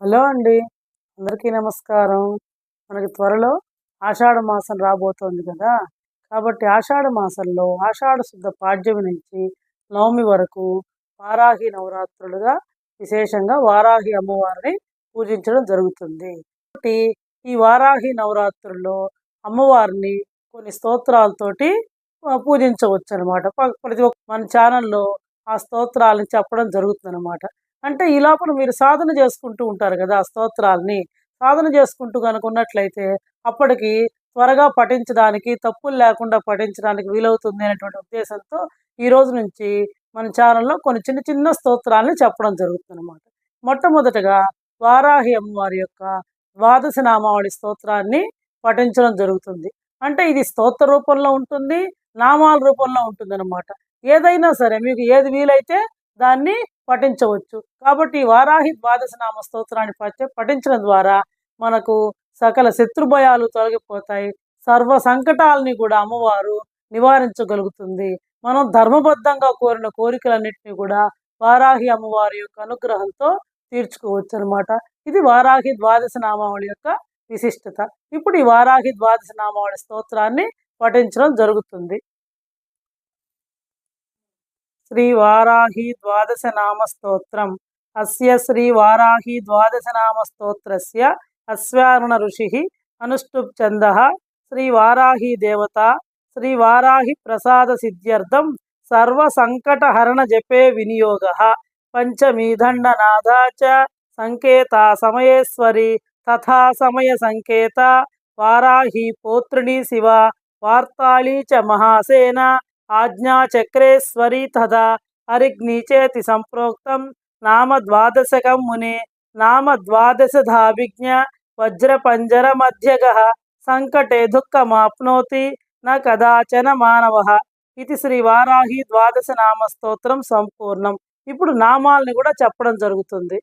Hello అండి. అందరికీ నమస్కారం. మనకి త్వరలో ఆషాఢ మాసం రాబోతోంది కదా. కాబట్టి ఆషాఢ మాసంలో ఆషాఢ శుద్ధ పాడ్యమి నుంచి నవమి వరకు వారాహి నవరాత్రులుగా విశేషంగా వారాహి అమ్మవారిని పూజించడం జరుగుతుంది. కాబట్టి ఈ వారాహి నవరాత్రుల్లో అమ్మవారిని కొన్ని స్తోత్రాలతోటి పూజించవచ్చు అనమాట ప్రతి ఒక్క మన ఛానల్లో ఆ స్తోత్రాలను చెప్పడం జరుగుతుంది అనమాట అంటే ఈ లోపల మీరు సాధన చేసుకుంటూ ఉంటారు కదా ఆ సాధన చేసుకుంటూ కనుకున్నట్లయితే అప్పటికి త్వరగా పఠించడానికి తప్పులు లేకుండా పఠించడానికి వీలవుతుంది అనేటువంటి ఉద్దేశంతో ఈ రోజు నుంచి మన ఛానల్లో కొన్ని చిన్న చిన్న స్తోత్రాలని చెప్పడం జరుగుతుంది అనమాట మొట్టమొదటగా వారాహి అమ్మవారి యొక్క ద్వాదశ నామావళి స్తోత్రాన్ని పఠించడం జరుగుతుంది. అంటే ఇది స్తోత్ర రూపంలో ఉంటుంది నామాల రూపంలో ఉంటుంది అనమాట ఏదైనా సరే మీకు ఏది వీలైతే దాన్ని పఠించవచ్చు. కాబట్టి వారాహి ద్వాదశనామ స్తోత్రాన్ని పఠించడం ద్వారా మనకు సకల శత్రుభయాలు తొలగిపోతాయి. సర్వ సంకటాలని కూడా అమ్మవారు నివారించగలుగుతుంది. మనం ధర్మబద్ధంగా కోరిన కోరికలన్నింటినీ కూడా వారాహి అమ్మవారి యొక్క అనుగ్రహంతో తీర్చుకోవచ్చు అనమాట ఇది వారాహి ద్వాదశ నామావళి యొక్క విశిష్టత. ఇప్పుడు ఈ వారాహి ద్వాదశ నామావళి స్తోత్రాన్ని పఠించడం జరుగుతుంది. శ్రీ వారాహి ద్వాదశ నామ స్తోత్రం. అస్య శ్రీ వారాహి ద్వాదశ నామ స్తోత్రస్య అశ్వారుణ ఋషి అనుష్టుప్ ఛంద శ్రీ వారాహి దేవత శ్రీ వారాహి ప్రసాద సిద్ధ్యర్థం సర్వ సంకట హరణ జపే వినియోగ పంచమీదండనాథా చ సంకేత సమయేశ్వరి తథా సమయ సంకేత వారాహి పౌత్రిణి శివ వార్తాళీ చ మహాసేన ఆజ్ఞాచక్రేశ్వరీ తదా హరిగ్నిచేతి సంప్రోక్తం నామ ద్వాదశకం ముని నామ ద్వాదశధాభిజ్ఞ వజ్రపంజర మధ్యగ సంకటే దుఃఖమాప్నోతి న కదాచన మానవ ఇది శ్రీ వారాహి ద్వాదశ నామ స్తోత్రం సంపూర్ణం ఇప్పుడు నామాల్ని కూడా చెప్పడం జరుగుతుంది.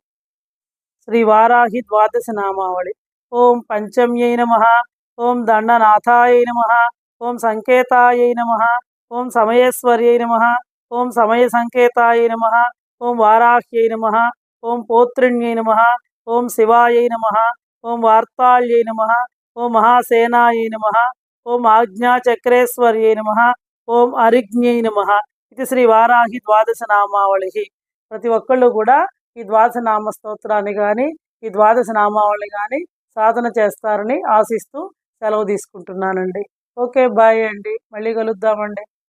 శ్రీ వారాహి ద్వాదశ నామావళి ఓం పంచమ్యై నమ. ఓం దండనాథాయ నమ. ఓం సంకేతాయ నమ. ఓం సమయేశ్వర్యై నమ. ఓం సమయ సంకేతాయ నమ. ఓం వారాహ్యై నమ. ఓం పౌత్రిణ్యై నమ. ఓం శివాయై నమ. ఓం వార్తాళ్యై నమ. ఓం మహాసేనాయై నమ. ఓం ఆజ్ఞాచక్రేశ్వర్యై నమ. ఓం అరిజ్ఞై నమ. ఇది శ్రీ వారాహి ద్వాదశ నామావళి ప్రతి ఒక్కళ్ళు కూడా ఈ ద్వాదశ నామ స్తోత్రాన్ని కానీ ఈ ద్వాదశ నామావళి కానీ సాధన చేస్తారని ఆశిస్తూ సెలవు తీసుకుంటున్నానండి. ఓకే బాయ్ అండి. మళ్ళీ కలుద్దామండి.